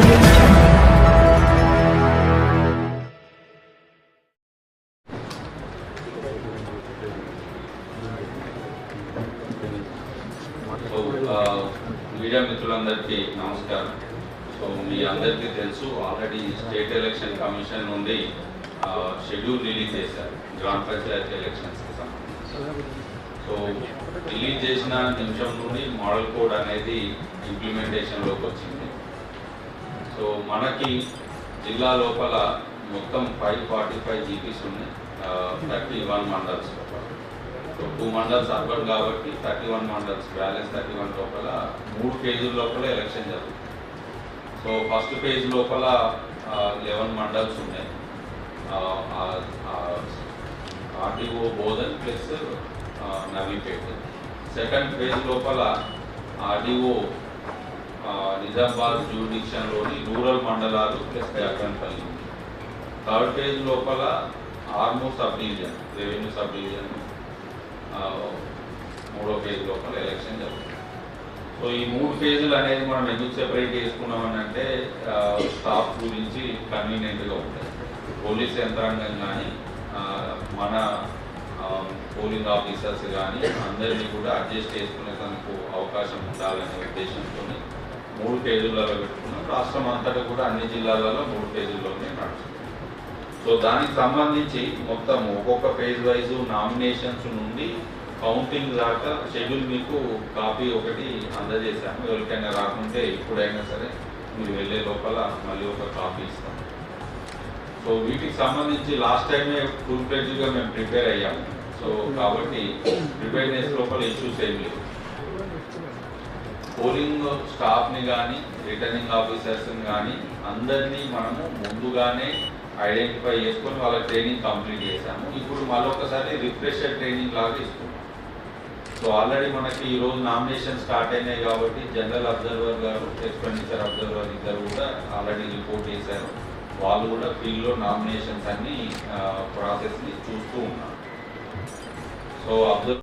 Oh, uh, media మిత్రులందరికీ నమస్కారం. So మీ అందరికీ తెలుసు ఆల్రెడీ స్టేట్ ఎలక్షన్ కమిషన్ నుండి uh, షెడ్యూల్ రిలీజ్ చేశారు. గ్రామ పంచాయత్ ఎలక్షన్స్కి సంబంధించి. సో రిలీజ్ చేసిన నిమిషం నుండి మోడల్ కోడ్ అనేది ఇంప్లిమెంటేషన్లోకి వచ్చింది. సో మనకి జిల్లా లోపల మొత్తం ఫైవ్ ఫార్టీ ఫైవ్ జీపీస్ ఉన్నాయి. థర్టీ వన్ మండల్స్ లోపల. సో టూ మండల్స్ అర్బన్ కాబట్టి thirty one mandals balance thirty one లోపల మూడు ఫేజుల లోపల ఎలక్షన్ జరుగుతుంది. సో ఫస్ట్ ఫేజ్ లోపల లెవెన్ మండల్స్ ఉన్నాయి. RTO Bodhan plus Navipet second phase లోపల ఆర్డీఓ నిజామాబాద్ జ్యూడిషన్లోని రూరల్ మండలాలు ప్లస్ దేవరపల్లి థర్డ్ ఫేజ్ లోపల Armur sub division revenue sub division మూడో ఫేజ్ లోపల ఎలక్షన్ జరుగుతుంది. సో ఈ మూడు ఫేజులు అనేది మనం ఎందుకు సెపరేట్ చేసుకున్నామని అంటే స్టాఫ్ గురించి కన్వీనియంట్గా ఉంటుంది పోలీస్ యంత్రాంగం కానీ మన పోలింగ్ ఆఫీసర్స్ కానీ అందరినీ కూడా అడ్జస్ట్ చేసుకునేందుకు అవకాశం ఉండాలనే ఉద్దేశంతో మూడు ఫేజులలో పెట్టుకున్నాం. రాష్ట్రం అంతటా కూడా అన్ని జిల్లాలలో మూడు ఫేజుల్లోనే నడుస్తుంది. సో దానికి సంబంధించి మొత్తం ఒక్కొక్క ఫేజ్ వైజ్ నామినేషన్స్ నుండి కౌంటింగ్ దాకా షెడ్యూల్ మీకు కాపీ ఒకటి అందజేశాము. ఎవరికైనా రాకుంటే ఎప్పుడైనా సరే మీరు వెళ్ళే లోపల మళ్ళీ ఒక కాపీ ఇస్తాం. సో వీటికి సంబంధించి లాస్ట్ టైమే ఫుల్ ఫ్లెడ్జ్గా మేము ప్రిపేర్ అయ్యాము. సో కాబట్టి ప్రిపేర్నెస్ లోపల ఇష్యూస్ ఏం లేవు. పోలింగ్ స్టాఫ్ని కానీ రిటర్నింగ్ ఆఫీసర్స్ని కానీ అందరినీ మనము ముందుగానే ఐడెంటిఫై చేసుకొని వాళ్ళ ట్రైనింగ్ కంప్లీట్ చేశాము. ఇప్పుడు మళ్ళొకసారి రిఫ్రెషర్ ట్రైనింగ్ లాగా ఇస్తున్నాం. సో ఆల్రెడీ మనకి ఈ రోజు నామినేషన్ స్టార్ట్ అయినాయి కాబట్టి జనరల్ అబ్జర్వర్ గారు ఎక్స్పెండిచర్ అబ్జర్వర్ ఇద్దరు కూడా ఆల్రెడీ రిపోర్ట్ చేశారు. వాళ్ళు కూడా ఫీల్డ్లో నామినేషన్స్ అన్ని ప్రాసెస్ని చూస్తూ ఉన్నారు. So observe